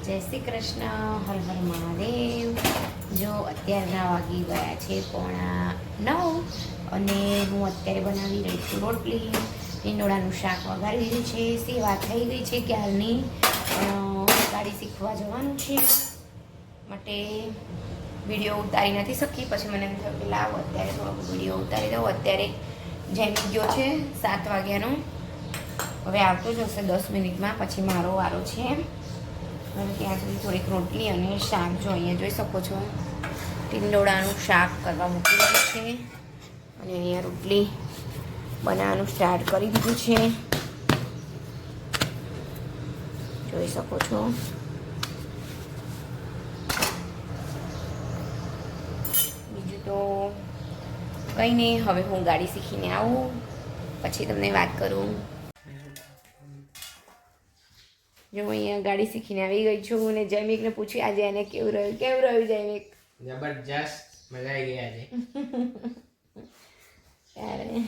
જય શ્રી કૃષ્ણ, હર હર મહાદેવ. જો અત્યારના વાગી ગયા છે પોણા નવ અને હું અત્યારે બનાવી રહી છું રોટલી. ટીંડોળાનું શાક વઘારી દીધું છે, સેવા થઈ ગઈ છે કે હાલની ગાડી શીખવા જવાનું છે. માટે વીડિયો ઉતારી નથી શકી, પછી મને એમ થયું કે લાવો અત્યારે થોડોક વીડિયો ઉતારી દઉં. અત્યારે જેમ ગયો છે સાત વાગ્યાનો. હવે આવતો જ હશે દસ મિનિટમાં, પછી મારો વારો છે. હવે ત્યાં સુધી થોડીક રોટલી અને શાક જો અહીંયા જોઈ શકો છો. ટીંડોળાનું શાક કરવા મૂકી દીધું છે. અને અહીંયા રોટલી બનાવવાનું સ્ટાર્ટ કરી દીધું છે. જોઈ શકો છો. બીજું તો કંઈ નહીં, હવે હું ગાડી શીખીને આવું. પછી તમને વાત કરું. જો હું અહીંયા ગાડી શીખીને આવી ગઈ છું અને જૈમિકને પૂછ્યું આજે એને કેવું રહ્યું? કેવું રહ્યું જૈમિક જબરજસ્ત મજા આવી ગઈ આજે. ત્યારે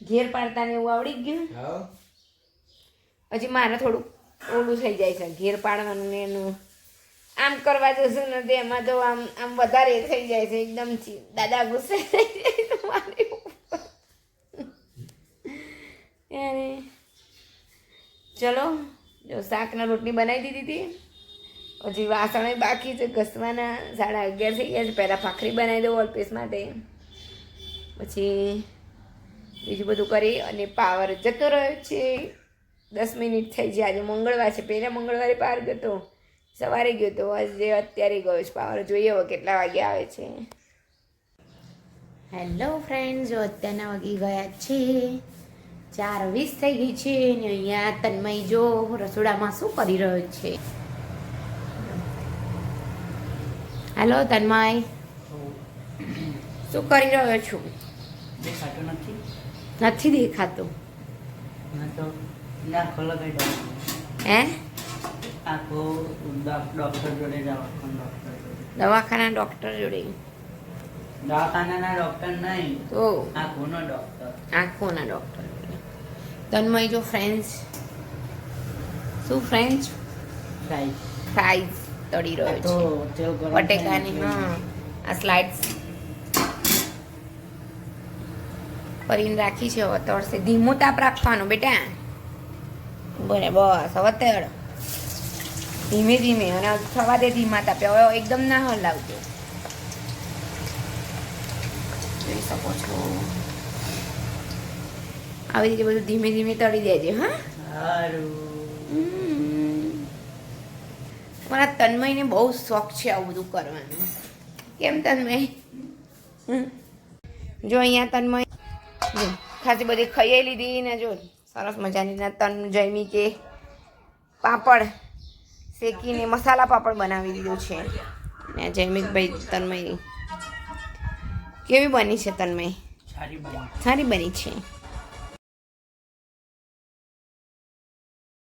ઘેર પાડતા ને એવું આવડી ગયું? હજી મારે થોડું ઓલું થઈ જાય છે ઘેર પાડવાનું ને એનું. આમ કરવા જશું ને તો એમાં તો આમ આમ વધારે થઈ જાય છે એકદમ દાદા ગુસ્સે થઈ જાય મારી ઉપર. ત્યારે ચલો, જો શાકના રોટલી બનાવી દીધી હતી. હજી વાસણ બાકી છે, ઘસવાના. સાડા અગિયાર થઈ ગયા છે, પહેલાં ભાખરી બનાવી દઉં ઓલપીસ માટે. પછી બીજું બધું કરી અને પાવર જતો રહ્યો છે. દસ મિનિટ થઈ છે આજે મંગળવાર છે, પહેલા મંગળવારે પાવર ગયો સવારે ગયો તો આજે અત્યારે ગયો છે પાવર જોઈએ હવે કેટલા વાગે આવે છે. હેલો ફ્રેન્ડ જો અત્યારના વાગી ગયા છે. ચાર વીસ થઈ ગઈ છે ને અહીંયા તન્મય જો રસોડામાં શું કરી રહ્યો છે? હેલો તન્મય. શું કરી રહ્યો છું? નથી. દેખાતું. હે? દવાખાના ડોક્ટર જોડે. દવાખાનાના ડોક્ટર નહીં. તો આંખોનો ડૉક્ટર. આંખોના ડૉક્ટર. તન્મય જો ફ્રેન્ચ શું ફ્રેન્ચ સાઈઝ ફ્રાઈઝ તળી રહ્યો છે. બટેકાની હા આ સ્લાઇડ્સ કરીને રાખી છે હવે તળશે. ધીમું તાપ રાખવાનું બેટા. બને બસ હવે તળ. ધીમે ધીમે અને થવા દે ધીમા તાપે. હવે એકદમ ના હલાવજો. જોઈ શકો છો. આવી રીતે બધું ધીમે ધીમે તળી દેજે હા. મારા તન્મયને બહુ શોખ છે આવું બધું કરવાનું. કેમ તન્મય? જો અહીંયા તન્મય જો ખાસી બધી ખાઈ લીધી ને જો સરસ મજાની ના તન જમી કે પાપડ શેકીને મસાલા પાપડ બનાવી દીધો છે. ને જૈમિકભાઈ તન્મય કેવી બની છે તન્મય? સારી બની છે.